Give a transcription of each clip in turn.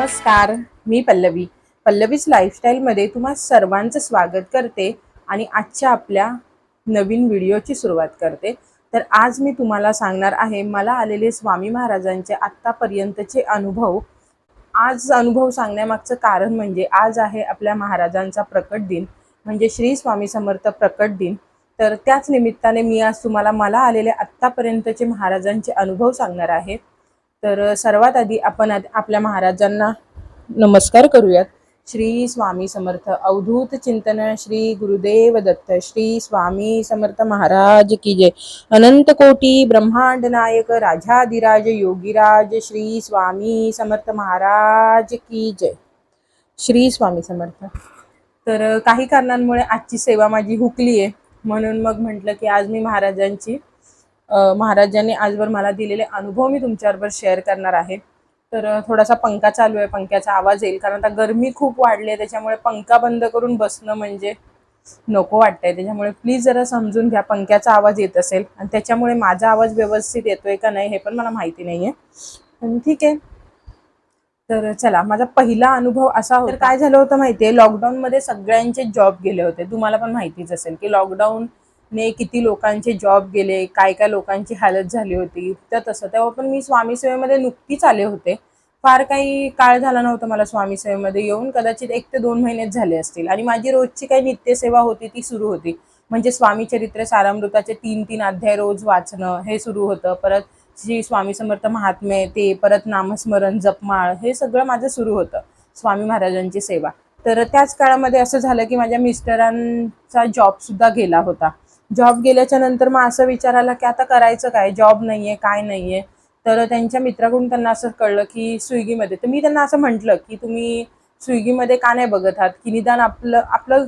नमस्कार मी पल्लवी. पल्लवीच लाईफस्टाईलमध्ये तुम्हा सर्वांचं स्वागत करते आणि आजच्या आपल्या नवीन व्हिडिओची सुरुवात करते. तर आज मी तुम्हाला सांगणार आहे मला आलेले स्वामी महाराजांचे आत्तापर्यंतचे अनुभव. आज अनुभव सांगण्यामागचं कारण म्हणजे आज आहे आपल्या महाराजांचा प्रकट दिन म्हणजे श्री स्वामी समर्थ प्रकट दिन. तर त्याच निमित्ताने मी आज तुम्हाला मला आलेले आत्तापर्यंतचे महाराजांचे अनुभव सांगणार आहे. तर सर्वात आधी आपण आपल्या महाराजांना नमस्कार करूयात. श्री स्वामी समर्थ अवधूत चिंतन श्री गुरुदेव दत्त श्री स्वामी समर्थ महाराज की जय. अनंत कोटी ब्रह्मांड नायक राजाधिराज योगीराज श्री स्वामी समर्थ महाराज की जय. श्री स्वामी समर्थ. तर काही कारणांमुळे आजची सेवा माझी हुकली आहे म्हणून मग म्हटलं की आज मी महाराजांची महाराजांनी आजवर मला दिलेले अनुभव मी तुमच्याबरोबर शेअर करणार आहे. तर थोडासा पंखा चालू आहे. पंख्याचा आवाज येईल. कारण आता गरमी खूप वाढली आहे. त्याच्यामुळे पंखा बंद करून बसणं म्हणजे नको वाटतंय. त्याच्यामुळे प्लीज जरा समजून घ्या. पंख्याचा आवाज येत असेल. आणि त्याच्यामुळे माझा आवाज व्यवस्थित येतोय का नाही हे पण मला माहिती नाहीये. पण ठीक आहे. तर चला माझा पहिला अनुभव असा होता. काय झालं होतं माहितीये? लॉकडाऊन मध्ये सगळ्यांचे जॉब गेले होते. तुम्हाला पण माहितीच असेल की लॉकडाऊन ने किती लोकांचे जॉब गेले काय काय लोकांची हालत झाली होती तर तसं. तेव्हा पण मी स्वामी सेवेमध्ये नुकतीच आले होते. फार काही काळ झाला नव्हता मला स्वामी सेवेमध्ये येऊन. कदाचित एक ते दोन महिनेच झाले असतील. आणि माझी रोजची काही नित्यसेवा होती ती सुरू होती. म्हणजे स्वामी चरित्र सारामृताचे तीन तीन अध्याय रोज वाचणं हे सुरू होतं. परत श्री स्वामी समर्थ महात्मे ते परत नामस्मरण जपमाळ हे सगळं माझं सुरू होतं स्वामी महाराजांची सेवा. तर त्याच काळामध्ये असं झालं की माझ्या मिस्टरांचा जॉब सुद्धा गेला होता. जॉब गेल्याच्यानंतर मग असं विचार आला की आता करायचं काय? जॉब नाहीये काय नाहीये? तर त्यांच्या मित्राकडून त्यांना असं कळलं की स्विगीमध्ये. तर मी त्यांना असं म्हटलं की तुम्ही स्विगीमध्ये का नाही बघत आहात? की निदान आपलं आपलं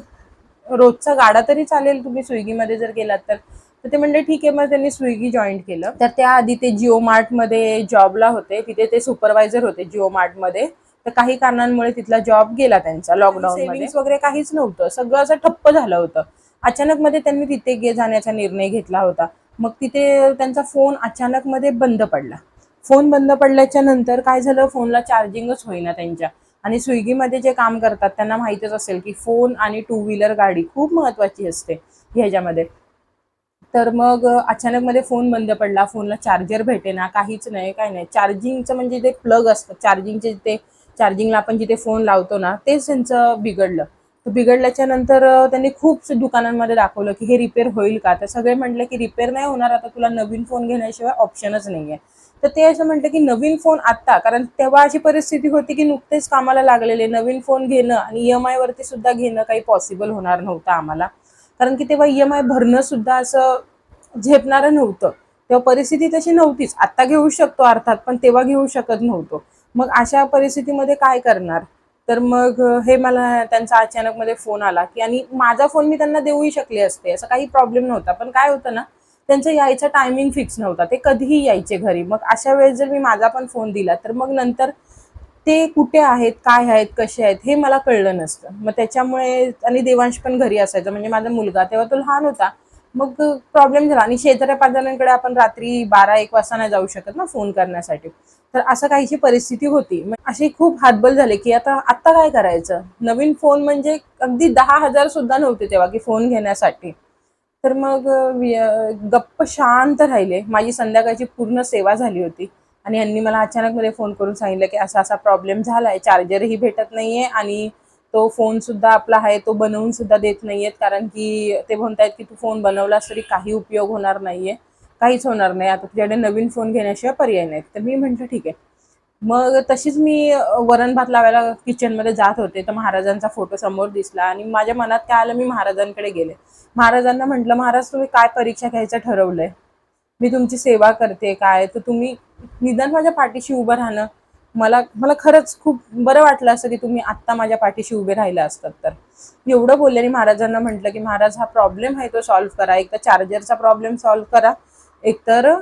रोजचा गाडा तरी चालेल तुम्ही स्विगीमध्ये जर गेलात तर? तर ते म्हणले ठीक आहे. मग त्यांनी स्विगी जॉईन केलं. तर त्याआधी ते जिओ मार्टमध्ये जॉबला होते. तिथे ते सुपरवायझर होते जिओ मार्टमध्ये तर काही कारणांमुळे तिथला जॉब गेला त्यांचा लॉकडाऊन वगैरे काहीच नव्हतं. सगळं असं ठप्प झालं होतं. अचानक मध्ये त्यांनी तिथे गे जाण्याचा निर्णय घेतला होता. मग तिथे त्यांचा फोन अचानक मध्ये बंद पडला. फोन बंद पडल्याच्या नंतर काय झालं? फोनला चार्जिंगच होईना त्यांच्या. आणि स्विगीमध्ये जे काम करतात त्यांना माहितच असेल की फोन आणि टू व्हीलर गाडी खूप महत्वाची असते ह्याच्यामध्ये. तर मग अचानक मध्ये फोन बंद पडला. फोनला चार्जर भेटेना काहीच नाही काय नाही. चार्जिंगचं म्हणजे ते प्लग असतं चार्जिंगचे ते चार्जिंगला आपण जिथे फोन लावतो ना तेच त्यांचं बिघडलं. तर बिघडल्याच्या नंतर त्यांनी खूप दुकानांमध्ये दाखवलं की हे रिपेअर होईल का? तर सगळे म्हटले की रिपेअर नाही होणार आता तुला नवीन फोन घेण्याशिवाय ऑप्शनच नाहीये. तर ते असं म्हटलं की नवीन फोन आत्ता कारण तेव्हा अशी परिस्थिती होती की नुकतेच कामाला लागलेले नवीन फोन घेणं आणि ई एम आयवरती सुद्धा घेणं काही पॉसिबल होणार नव्हतं आम्हाला. कारण की तेव्हा ई एम आय भरणं सुद्धा असं झेपणारं नव्हतं. तेव्हा परिस्थिती तशी नव्हतीच. आत्ता घेऊ शकतो अर्थात पण तेव्हा घेऊ शकत नव्हतो. मग अशा परिस्थितीमध्ये काय करणार? तर मग हे मला त्यांचा अचानक मध्ये फोन आला की आणि माझा फोन मी त्यांना देऊही शकले असते. असं काही प्रॉब्लेम नव्हता. पण काय होतं ना त्यांचं यायचा टायमिंग फिक्स नव्हता. ते कधीही यायचे घरी. मग अशा वेळेस जर मी माझा पण फोन दिला तर मग नंतर ते कुठे आहेत काय आहेत कसे आहेत हे मला कळलं नसतं. मग त्याच्यामुळे आणि देवांश पण घरी असायचं. म्हणजे माझा मुलगा तेव्हा तो लहान होता. मग प्रॉब्लेम झाला. आणि शेजाऱ्या पाजाऱ्यांकडे आपण रात्री बारा एक वाजता नाही जाऊ शकत ना फोन करण्यासाठी. तर असं काहीशी परिस्थिती होती. असे खूप हातबल झाले की आता आत्ता काय करायचं? नवीन फोन म्हणजे अगदी दहा हजार सुद्धा नव्हते तेव्हा की फोन घेण्यासाठी. तर मग गप्प शांत राहिले. माझी संध्याकाळची पूर्ण सेवा झाली होती. आणि यांनी मला अचानक मध्ये फोन करून सांगितलं की असा असा प्रॉब्लेम झालाय चार्जरही भेटत नाहीये आणि तो फोन सुद्धा आपला आहे तो बनवून सुद्धा देत नाहीयेत. कारण की ते म्हणतायत की तू फोन बनवलास तरी काही उपयोग होणार नाहीये. काहीच होणार नाही. आता तुझ्याकडे नवीन फोन घेण्याशिवाय पर्याय नाही तर मी म्हटलं ठीक आहे. मग तशीच मी वरण भात लावायला किचनमध्ये जात होते. तर महाराजांचा फोटो समोर दिसला आणि माझ्या मनात काय आलं मी महाराजांकडे गेले. महाराजांना म्हटलं महाराज तुम्ही काय परीक्षा घ्यायचं ठरवलंय? मी तुमची सेवा करते. काय? तर तुम्ही निदान माझ्या पाठीशी उभं राहणं. मला मला खरंच खूप बरं वाटलं असं की तुम्ही आत्ता माझ्या पाठीशी उभे राहिले असतात तर. एवढं बोलल्याने महाराजांना म्हटलं की महाराज हा प्रॉब्लेम आहे तो सॉल्व्ह करा. एक तर चार्जरचा प्रॉब्लेम सॉल्व्ह करा. एकतर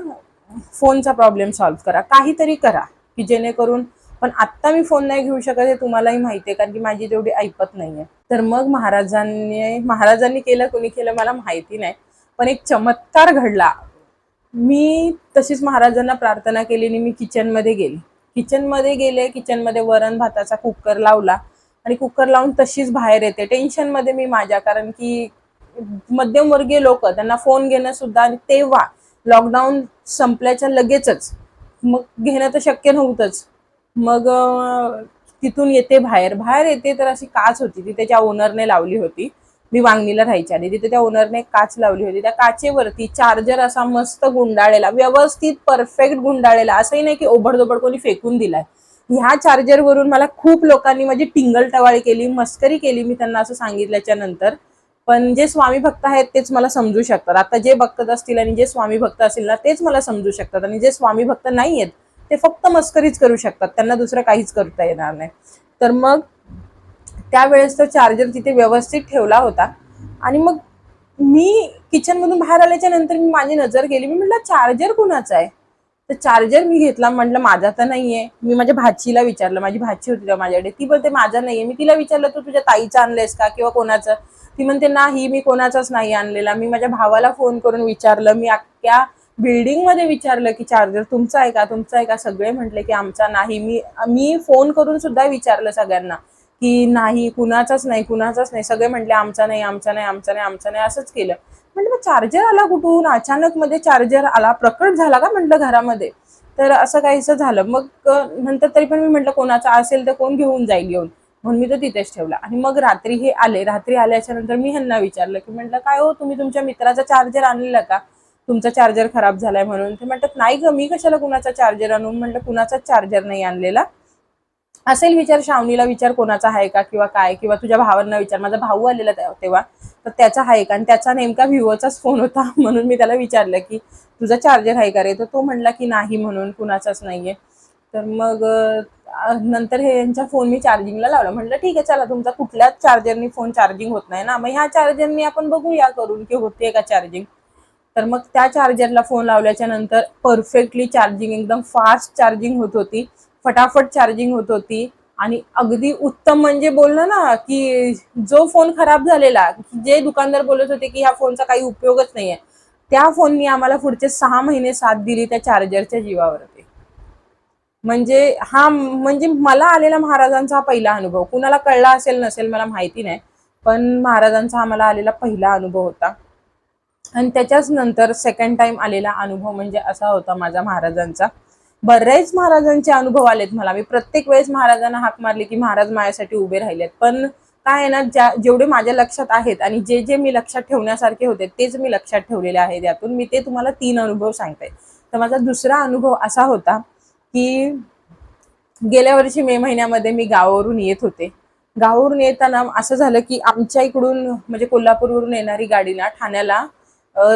फोनचा प्रॉब्लेम सॉल्व्ह करा. काहीतरी करा की जेणेकरून पण आत्ता मी फोन नाही घेऊ शकत हे तुम्हालाही माहिती आहे कारण की माझी तेवढी ऐपत नाहीये. तर मग महाराजांनी महाराजांनी केलं कोणी केलं मला माहिती नाही. पण एक चमत्कार घडला. मी तशीच महाराजांना प्रार्थना केली आणि मी किचनमध्ये गेली. किचनमध्ये गेले किचनमध्ये वरण भाताचा कुकर लावला आणि कुकर लावून तशीच बाहेर येते. टेन्शनमध्ये मी माझ्या कारण की मध्यमवर्गीय लोक त्यांना फोन घेणं सुद्धा आणि तेव्हा लॉकडाऊन संपल्याच्या लगेचच. मग घेणं तर शक्य नव्हतंच. मग तिथून येते बाहेर. बाहेर येते तर अशी काच होती ती त्याच्या ओनरने लावली होती. मी वांगणीला राहायची आणि तिथे त्या ओनरने काच लावली होती. त्या काचेवरती चार्जर असा मस्त गुंडाळेला व्यवस्थित परफेक्ट गुंडाळेला असंही नाही की ओबडधोबड कोणी फेकून दिलाय. ह्या चार्जरवरून मला खूप लोकांनी माझी टिंगल टवाळी केली मस्करी केली मी त्यांना असं सांगितल्याच्या नंतर. पण जे स्वामी भक्त आहेत तेच मला समजू शकतात. आता जे बघत असतील आणि जे स्वामी भक्त असतील ना तेच मला समजू शकतात. आणि जे स्वामी भक्त नाही आहेत ते फक्त मस्करीच करू शकतात. त्यांना दुसरं काहीच करता येणार नाही. तर मग त्यावेळेस तो चार्जर तिथे व्यवस्थित ठेवला होता. आणि मग मी किचनमधून बाहेर आल्याच्यानंतर मी माझी नजर गेली. मी म्हटलं चार्जर कुणाचा आहे? तर चार्जर मी घेतला. म्हटलं माझा तर नाहीये. मी माझ्या भाचीला विचारलं. माझी भाची होती माझ्याकडे. ती बोलते माझा नाहीये. मी तिला विचारलं तू तुझ्या ताईचं आणलंयस का किंवा कोणाचं? ती म्हणते नाही मी कोणाचाच नाही आणलेला. मी माझ्या भावाला फोन करून विचारलं. मी अख्ख्या बिल्डिंगमध्ये विचारलं की चार्जर तुमचा आहे का? तुमचा आहे का? सगळे म्हटले की आमचा नाही. मी मी फोन करून सुद्धा विचारलं सगळ्यांना. की नाही कुणाचाच नाही कुणाचाच नाही. सगळे म्हटले आमचा नाही आमचा नाही आमचा नाही आमचा नाही असंच केलं. म्हटलं मग चार्जर आला कुठून? अचानक मध्ये चार्जर आला प्रकट झाला का? म्हटलं घरामध्ये. तर असं काहीसं झालं. मग नंतर तरी पण मी म्हटलं कोणाचा असेल तर कोण घेऊन जाईल घेऊन. म्हणून मी तो तिथेच ठेवला. आणि मग रात्री हे आले. रात्री आल्याच्यानंतर मी ह्यांना विचारलं की म्हटलं काय हो तुम्ही तुमच्या मित्राचा चार्जर आणलेला का? तुमचा चार्जर खराब झालाय म्हणून. ते म्हणतात नाही ग मी कशाला कुणाचा चार्जर आणून म्हटलं कुणाचाच चार्जर नाही आणलेला. असेल विचार श्रावणीला विचार कोणाचा आहे का किंवा काय किंवा तुझ्या भावांना विचार. माझा भाऊ आलेला तेव्हा तर त्याचा आहे का? आणि त्याचा नेमका व्हिओचाच फोन होता. म्हणून मी त्याला विचारलं की तुझा चार्जर आहे का रे? तर तो म्हणला की नाही म्हणून कुणाचाच नाहीये. तर मग नंतर हे यांचा फोन मी चार्जिंगला लावला. म्हटलं ठीक आहे चला तुमचा कुठल्याच चार्जरनी फोन चार्जिंग होत नाही ना? मग ह्या चार्जरनी आपण बघूया करून की होते का चार्जिंग तर मग त्या चार्जरला फोन लावल्याच्या नंतर परफेक्टली चार्जिंग एकदम फास्ट चार्जिंग होत होती. फटाफट चार्जिंग होत होती. आणि अगदी उत्तम म्हणजे बोललं ना की जो फोन खराब झालेला जे दुकानदार बोलत होते की ह्या फोनचा काही उपयोगच नाहीये त्या फोननी आम्हाला पुढचे सहा महिने साथ दिली त्या चार्जरच्या जीवावरती म्हणजे हा म्हणजे मला आलेला महाराजांचा हा पहिला अनुभव. कुणाला कळला असेल नसेल मला माहिती नाही. पण महाराजांचा आम्हाला आलेला पहिला अनुभव होता. आणि त्याच्याच नंतर सेकंड टाइम आलेला अनुभव म्हणजे असा होता माझा महाराजांचा. बरेच महाराजांचे अनुभव आलेत मला. मी प्रत्येक वेळेस महाराजांना हाक मारली की महाराज माझ्यासाठी उभे राहिलेत. पण काय आहे ना ज्या जेवढे माझ्या लक्षात आहेत आणि जे जे मी लक्षात ठेवण्यासारखे होते तेच मी लक्षात ठेवलेले आहेत त्यातून. मी ते तुम्हाला तीन अनुभव सांगते. तर माझा दुसरा अनुभव असा होता की गेल्या वर्षी मे महिन्यामध्ये मी गावावरून येत होते. गावावरून येताना असं झालं की आमच्या इकडून म्हणजे कोल्हापूरवरून येणारी गाडी ना ठाण्याला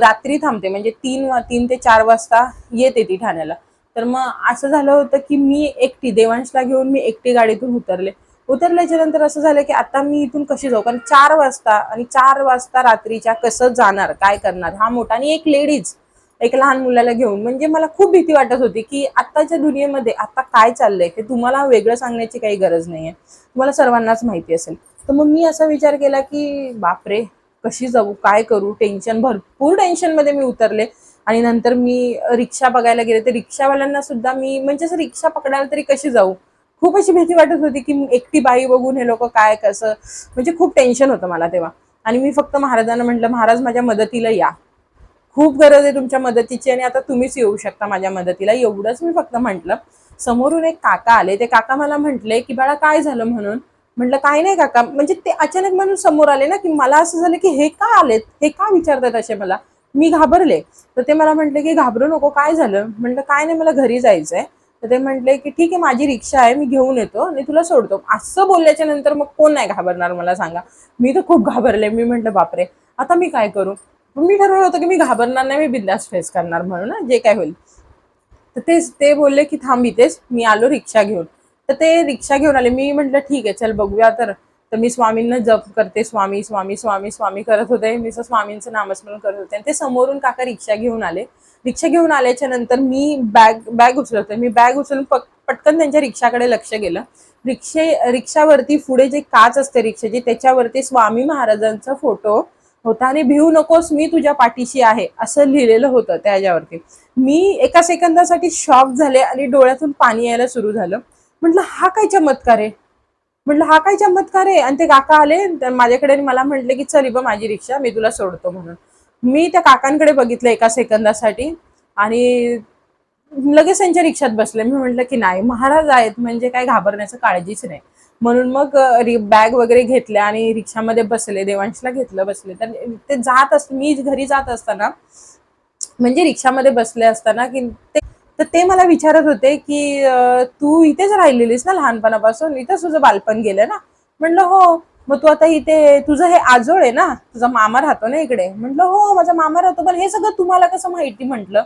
रात्री थांबते. म्हणजे तीन तीन ते चार वाजता येते ती ठाण्याला. तर मग असं झालं होतं की मी एकटी देवांशला घेऊन मी एकटी गाडीतून उतरले. उतरल्याच्या नंतर असं झालं की आता मी इथून कशी जाऊ? कारण चार वाजता आणि चार वाजता रात्रीच्या कसं जाणार काय करणार? हा मोठा आणि एक लेडीज एक लहान मुलाला घेऊन. म्हणजे मला खूप भीती वाटत होती की आत्ताच्या दुनियेमध्ये आता काय चाललंय? हे तुम्हाला वेगळं सांगण्याची काही गरज नाहीये. तुम्हाला सर्वांनाच माहिती असेल. तर मग मी असा विचार केला की बापरे कशी जाऊ? काय करू? टेन्शन भरपूर टेन्शनमध्ये मी उतरले. आणि नंतर मी रिक्षा बघायला गेले तर रिक्षावाल्यांना सुद्धा मी म्हणजे असं रिक्षा पकडायला तरी कशी जाऊ? खूप अशी भीती वाटत होती की एकटी बाई बघून हे लोक काय कसं? म्हणजे खूप टेन्शन होतं मला तेव्हा. आणि मी फक्त महाराजांना म्हटलं महाराज माझ्या मदतीला या. खूप गरज आहे तुमच्या मदतीची आणि आता तुम्हीच येऊ शकता माझ्या मदतीला. एवढंच मी फक्त म्हटलं. समोरून एक काका आले. ते काका मला म्हटले की बाळा काय झालं म्हणून? म्हटलं काय नाही काका. म्हणजे ते अचानक म्हणून समोर आले ना की मला असं झालं की हे का आलेत? हे का विचारतात असे मला? मी घाबरले. तर ते मला म्हटले की घाबरू नको काय झालं? म्हटलं काय नाही मला घरी जायचंय. तर ते म्हटले की ठीक आहे माझी रिक्षा आहे मी घेऊन येतो आणि तुला सोडतो. असं बोलल्याच्या नंतर मग कोण नाही घाबरणार मला सांगा. मी तर खूप घाबरले. मी म्हटलं बापरे आता मी काय करू? मग मी ठरवलं होतं की मी घाबरणार नाही मी बिंदास फेस करणार म्हणून ना जे काय होईल. तर तेच ते बोलले की थांब इथेच मी आलो रिक्षा घेऊन. तर ते रिक्षा घेऊन आले. मी म्हटलं ठीक आहे चल बघूया तर. तर मी स्वामींना जप करते स्वामी स्वामी स्वामी स्वामी करत होते. मी स्वामींचं नामस्मरण करत होते. आणि ते समोरून काका रिक्षा घेऊन आले. रिक्षा घेऊन आल्याच्यानंतर मी बॅग बॅग उचलत. होते मी बॅग उचलून पटकन त्यांच्या रिक्षाकडे लक्ष गेलं. रिक्षे रिक्षावरती पुढे जे काच असते रिक्षाची त्याच्यावरती स्वामी महाराजांचा फोटो होता. आणि भिवू नकोस मी तुझ्या पाठीशी आहे असं लिहिलेलं होतं त्याच्यावरती. मी एका सेकंदासाठी शॉक झाले आणि डोळ्यातून पाणी यायला सुरू झालं. म्हटलं हा काय चमत्कार आहे? म्हटलं हा काय चमत्कार आहे? आणि ते काका आले माझ्याकडे मला म्हटले की चल बा माझी रिक्षा मी तुला सोडतो म्हणून. मी त्या काकांकडे बघितलं एका सेकंदासाठी आणि लगेच त्यांच्या रिक्षात बसले. मी म्हटलं की नाही महाराज आहेत म्हणजे काय घाबरण्याचं काळजीच नाही. म्हणून मग बॅग वगैरे घेतल्या आणि रिक्षामध्ये बसले देवांशला घेतलं बसले. तर ते जात अस मी घरी जात असताना म्हणजे रिक्षामध्ये बसले असताना की ते तर ते मला विचारत होते की तू इथेच राहिलेलीस ना लहानपणापासून? इथंच तुझं बालपण गेलं ना? म्हटलं हो. मग तू आता इथे तुझं हे आजोळ आहे ना? तुझा मामा राहतो ना इकडे? म्हटलं हो माझा मामा राहतो. पण हे सगळं तुम्हाला कसं माहिती? म्हटलं.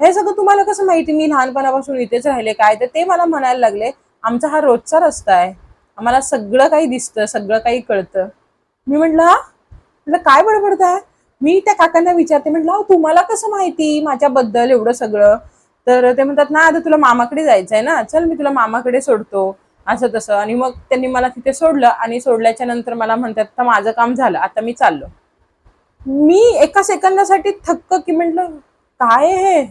हे सगळं तुम्हाला कसं माहिती? मी लहानपणापासून इथेच राहिले. काय? तर ते मला म्हणायला लागले आमचा हा रोजचा रस्ता आहे. आम्हाला सगळं काही दिसतं सगळं काही कळतं. मी म्हटलं हा? म्हटलं काय बडबडताय? मी त्या काकांना विचारते म्हटलं तुम्हाला कसं माहिती? माझ्याबद्दल एवढं सगळं. तर ते म्हणतात ना आता तुला मामाकडे जायचंय ना. चल मी तुला मामाकडे सोडतो. असं तसं. आणि मग त्यांनी मला तिथे सोडलं आणि सोडल्याच्या नंतर मला म्हणतात तर माझं काम झालं. आता मी चाललो. मी एका सेकंदासाठी थक्क की म्हटलं काय हे?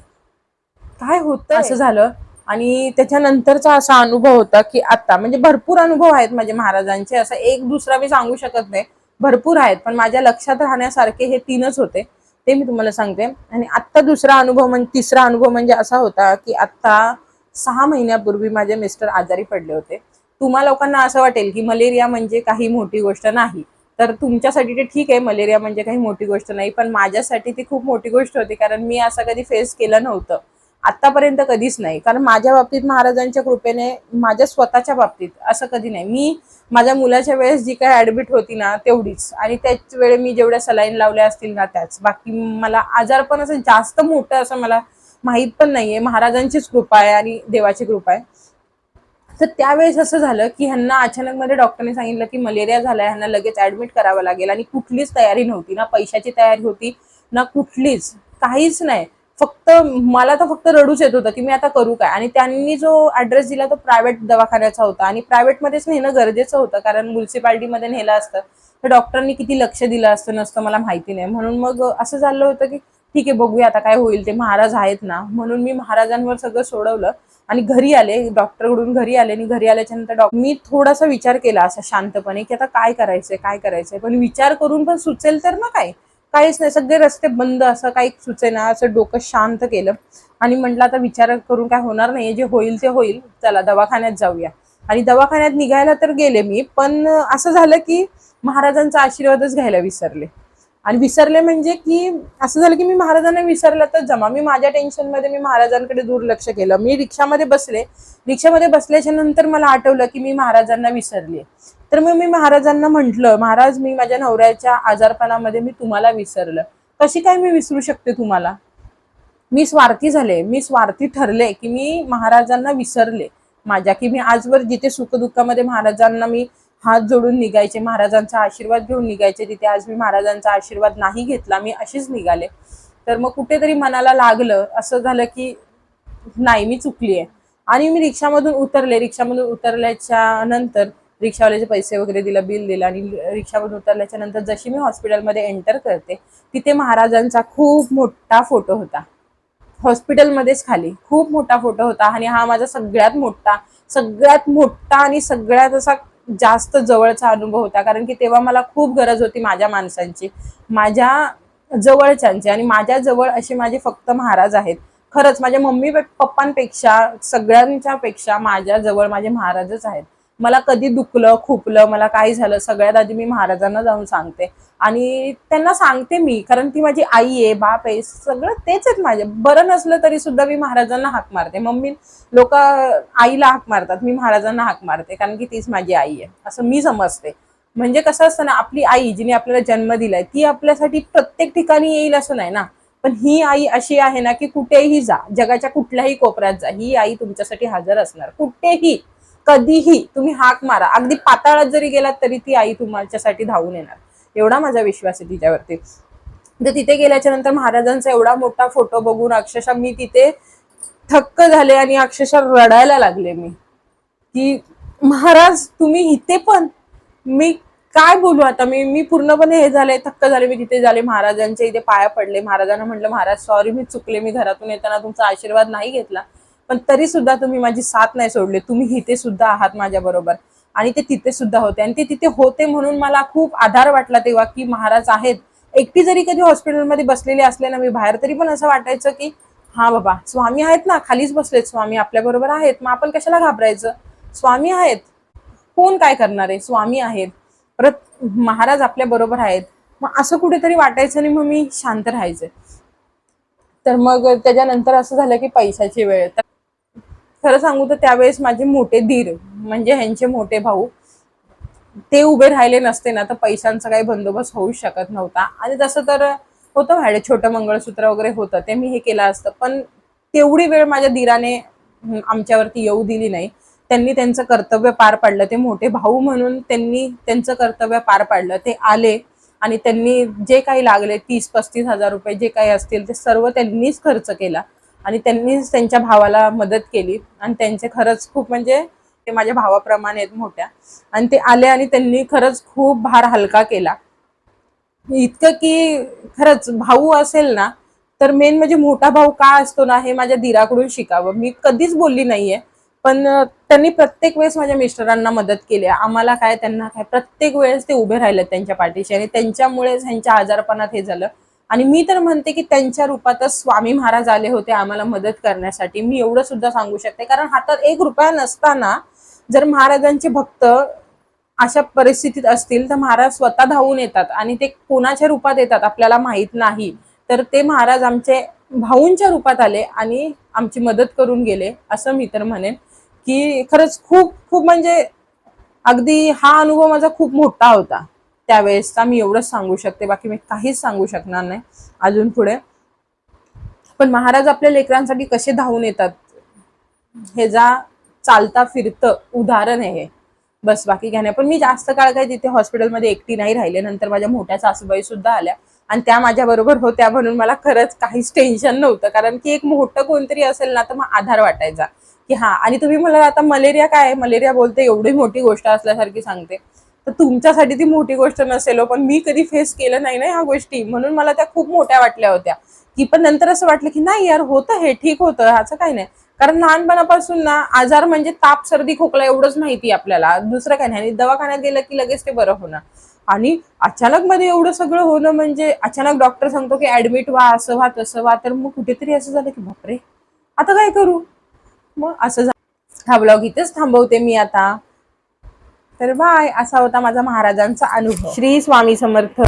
काय होतं असं झालं. आणि त्याच्यानंतरचा असा अनुभव होता की आता म्हणजे भरपूर अनुभव आहेत माझे महाराजांचे. असं एक दुसरा मी सांगू शकत नाही. भरपूर आहेत पण माझ्या लक्षात राहण्यासारखे हे तीनच होते. ते मी तुम्हाला सांगते. आणि आत्ता दुसरा अनुभव म्हणजे तिसरा अनुभव म्हणजे असा होता की आत्ता सहा महिन्यापूर्वी माझे मिस्टर आजारी पडले होते. तुम्हा लोकांना असं वाटेल की मलेरिया म्हणजे काही मोठी गोष्ट नाही. तर तुमच्यासाठी ते ठीक आहे मलेरिया म्हणजे काही मोठी गोष्ट नाही. पण माझ्यासाठी ती खूप मोठी गोष्ट होती कारण मी असं कधी फेस केलं नव्हतं. आतापर्यंत कधीच नाही. कारण माझ्या बाबतीत महाराजांच्या कृपेने माझ्या स्वतःच्या बाबतीत असं कधी नाही. मी माझ्या मुलाच्या वेळेस जी काही ऍडमिट होती ना तेवढीच. आणि त्याच वेळे मी जेवढ्या सलाईन लावल्या असतील ना त्याच. बाकी मला आजार पण असं जास्त मोठं असं मला माहीत पण नाहीये. महाराजांचीच कृपा आहे आणि देवाची कृपा आहे. तर त्यावेळेस असं झालं की ह्यांना अचानक मध्ये डॉक्टरने सांगितलं की मलेरिया झालाय. ह्यांना लगेच ऍडमिट करावं लागेल. आणि कुठलीच तयारी नव्हती. ना पैशाची तयारी होती ना कुठलीच. काहीच नाही. फक्त मला तर फक्त रडूच येत होतं की मी आता करू काय? आणि त्यांनी जो ऍड्रेस दिला तो प्रायव्हेट दवाखान्याचा होता. आणि प्रायव्हेटमध्येच नेणं गरजेचं होतं. कारण म्युन्सिपाल्टीमध्ये नेलं असतं. तर डॉक्टरांनी किती लक्ष दिलं असतं नसतं मला माहिती नाही. म्हणून मग असं झालं होतं की ठीक आहे बघूया आता काय होईल. ते महाराज आहेत ना. म्हणून मी महाराजांवर सगळं सोडवलं. आणि घरी आले डॉक्टरकडून घरी आले. आणि घरी आल्याच्यानंतर डॉक्टर मी थोडासा विचार केला असा शांतपणे की आता काय करायचंय काय करायचंय? पण विचार करून पण सुचेल तर ना काय? काहीच नाही सगळे रस्ते बंद असं काही सुचेना असं डोकं शांत केलं. आणि म्हटलं आता विचार करून काय होणार नाही जे होईल ते होईल. चला दवाखान्यात जाऊया. आणि दवाखान्यात निघायला तर गेले मी पण असं झालं की महाराजांचा आशीर्वादच घ्यायला विसरले. आणि विसरले म्हणजे की असं झालं की मी महाराजांना विसरलं तर जमा. मी माझ्या टेन्शनमध्ये मी महाराजांकडे दुर्लक्ष केलं. मी रिक्षामध्ये बसले. रिक्षामध्ये बसल्याच्या नंतर मला आठवलं की मी महाराजांना विसरले तर मग मी महाराजांना म्हंटल महाराज मी माझ्या नवऱ्याच्या आजारपणामध्ये मी तुम्हाला विसरलं. कशी काय मी विसरू शकते तुम्हाला? मी स्वार्थी झाले मी स्वार्थी ठरले की मी महाराजांना विसरले. माझ्या की मी आजवर जिथे सुखदुःखामध्ये महाराजांना मी हात जोडून निघायचे महाराजांचा आशीर्वाद घेऊन निघायचे तिथे आज मी महाराजांचा आशीर्वाद नाही घेतला मी अशीच निघाले. तर मग कुठेतरी मनाला लागलं असं झालं की नाही मी चुकली आहे आणि मी रिक्षामधून उतरले. रिक्षामधून उतरल्याच्या नंतर रिक्षावाल्याचे पैसे वगैरे दिलं बिल दिलं आणि रिक्षामधून उतरल्याच्या नंतर जशी मी हॉस्पिटलमध्ये एंटर करते तिथे महाराजांचा खूप मोठा फोटो होता. हॉस्पिटलमध्येच खाली खूप मोठा फोटो होता आणि हा माझा सगळ्यात मोठा सगळ्यात मोठा आणि सगळ्यात असा जास्त जवळचा अनुभव होता. कारण की तेव्हा मला खूप गरज होती माझ्या माणसांची माझ्या जवळच्यांची आणि माझ्या जवळ असे माझे फक्त महाराज आहेत. खरंच माझ्या मम्मी पप्पांपेक्षा सगळ्यांच्या पेक्षा माझ्या जवळ माझे महाराजच आहेत. मला कधी दुखलं खुपलं मला काय झालं सगळ्यात आधी मी महाराजांना जाऊन सांगते. आणि त्यांना सांगते मी कारण ती माझी आई आहे बाप आहे सगळं तेच आहेत माझे. बरं नसलं तरी सुद्धा मी महाराजांना हाक मारते. मम्मी लोक आईला हाक मारतात मी महाराजांना हाक मारते कारण की तीच माझी आई आहे. असं मी समजते. म्हणजे कसं असतं ना आपली आई जिने आपल्याला जन्म दिलाय ती आपल्यासाठी प्रत्येक ठिकाणी येईल असं नाही ना. पण ही आई अशी आहे ना की कुठेही जा जगाच्या कुठल्याही कोपऱ्यात जा ही आई तुमच्यासाठी हजर असणार. कुठेही. कधीही तुम्ही हाक मारा. अगदी पाताळात जरी गेलात तरी ती आई तुमच्यासाठी धावून येणार. एवढा माझा विश्वास आहे तिच्यावरती. तर तिथे गेल्याच्यानंतर महाराजांचा एवढा मोठा फोटो बघून अक्षरशः मी तिथे थक्क झाले आणि अक्षरशः रडायला लागले मी. की महाराज तुम्ही इथे पण? मी काय बोलू आता? मी मी पूर्णपणे हे झाले थक्क झाले मी तिथे झाले. महाराजांच्या इथे पाया पडले. महाराजांना म्हटलं महाराज सॉरी मी चुकले. मी घरातून येताना तुमचा आशीर्वाद नाही घेतला. पण तरी सुद्धा तुम्ही माझी साथ नाही सोडली. तुम्ही इथे सुद्धा आहात माझ्या बरोबर. आणि ते तिथे सुद्धा होते. आणि ते तिथे होते म्हणून मला खूप आधार वाटला तेव्हा की महाराज आहेत. एकटी जरी कधी हॉस्पिटलमध्ये बसलेले असले ना मी बाहेर तरी पण असं वाटायचं की हा बाबा स्वामी आहेत ना खालीच बसलेत स्वामी आपल्या बरोबर आहेत. मग आपण कशाला घाबरायचं? स्वामी आहेत. कोण काय करणार आहे? स्वामी आहेत. परत महाराज आपल्या बरोबर आहेत. मग असं कुठेतरी वाटायचं आणि मग मी शांत राहायचे. तर मग त्याच्यानंतर असं झालं की पैशाची वेळ. तर खरं सांगू तर त्यावेळेस माझे मोठे धीर म्हणजे ह्यांचे मोठे भाऊ ते उभे राहिले नसते ना तर पैशांचा काही बंदोबस्त होऊ शकत नव्हता. आणि तसं तर होतं माझ्या छोटं मंगळसूत्र वगैरे होतं ते मी हे केलं असतं. पण तेवढी वेळ माझ्या धीराने आमच्यावरती येऊ दिली नाही. त्यांनी त्यांचं कर्तव्य पार पाडलं. ते मोठे भाऊ म्हणून त्यांनी त्यांचं कर्तव्य पार पाडलं. ते आले आणि त्यांनी जे काही लागले तीस पस्तीस हजार रुपये जे काही असतील ते सर्व त्यांनीच खर्च केला. आणि त्यांनीच त्यांच्या भावाला मदत केली. आणि त्यांचे खरंच खूप म्हणजे ते माझ्या भावाप्रमाणे आहेत मोठ्या. आणि ते आले आणि त्यांनी खरंच खूप भार हलका केला. इतकं की खरंच भाऊ असेल ना तर मेन म्हणजे मोठा भाऊ का असतो ना हे माझ्या दिराकडून शिकावं. मी कधीच बोलली नाहीये. पण त्यांनी प्रत्येक वेळेस माझ्या मिस्टरांना मदत केली. आम्हाला काय त्यांना काय प्रत्येक वेळेस ते उभे राहिले त्यांच्या पाठीशी. आणि त्यांच्यामुळेच ह्यांच्या आजारपणात हे झालं. आणि मी तर म्हणते की त्यांच्या रूपातच स्वामी महाराज आले होते आम्हाला मदत करण्यासाठी. मी एवढं सुद्धा सांगू शकते. कारण हातात एक रुपया नसताना जर महाराजांचे भक्त अशा परिस्थितीत असतील तर महाराज स्वतः धावून येतात आणि ते कोणाच्या रूपात येतात आपल्याला माहीत नाही. तर ते महाराज आमचे भाऊंच्या रूपात आले आणि आमची मदत करून गेले असं मी तर म्हणेन. की खरंच खूप खूप म्हणजे अगदी हा अनुभव माझा खूप मोठा होता. त्यावेळेसचा मी एवढंच सांगू शकते बाकी मी काहीच सांगू शकणार नाही अजून पुढे. पण महाराज आपल्या लेकरांसाठी कसे धावून येतात? हे जा चालता फिरतं उदाहरण आहे हे. बस बाकी काय नाही. पण मी जास्त काळ काय तिथे हॉस्पिटलमध्ये एकटी नाही राहिले. नंतर माझ्या मोठ्या सासूबाई सुद्धा आल्या. आणि त्या माझ्याबरोबर होत्या म्हणून मला खरंच काहीच टेन्शन नव्हतं. कारण की एक मोठं कोणतरी असेल ना तर मग आधार वाटायचा. की हा आणि तुम्ही मला आता मलेरिया काय मलेरिया बोलते एवढी मोठी गोष्ट असल्यासारखी सांगते. तर तुमच्यासाठी ती मोठी गोष्ट नसेल हो, पण मी कधी फेस केलं नाही ना ह्या गोष्टी. म्हणून मला त्या खूप मोठ्या वाटल्या होत्या. की पण नंतर असं वाटलं की नाही यार होतं हे ठीक होतं ह्याचं काही नाही. कारण लहानपणापासून ना आजार म्हणजे ताप सर्दी खोकला एवढंच माहिती आपल्याला. दुसरं काही नाही. आणि दवाखान्यात गेलं की लगेच ते बरं होणार आणि अचानक मध्ये एवढं सगळं होणं म्हणजे अचानक डॉक्टर सांगतो की ऍडमिट व्हा असं व्हा तसं व्हा. तर मग कुठेतरी असं झालं की बापरे आता काय करू? मग असं झालं हा ब्लॉग इथेच थांबवते मी आता. तर बाय असा होता माझा महाराजांचा अनुभव. श्री स्वामी समर्थ.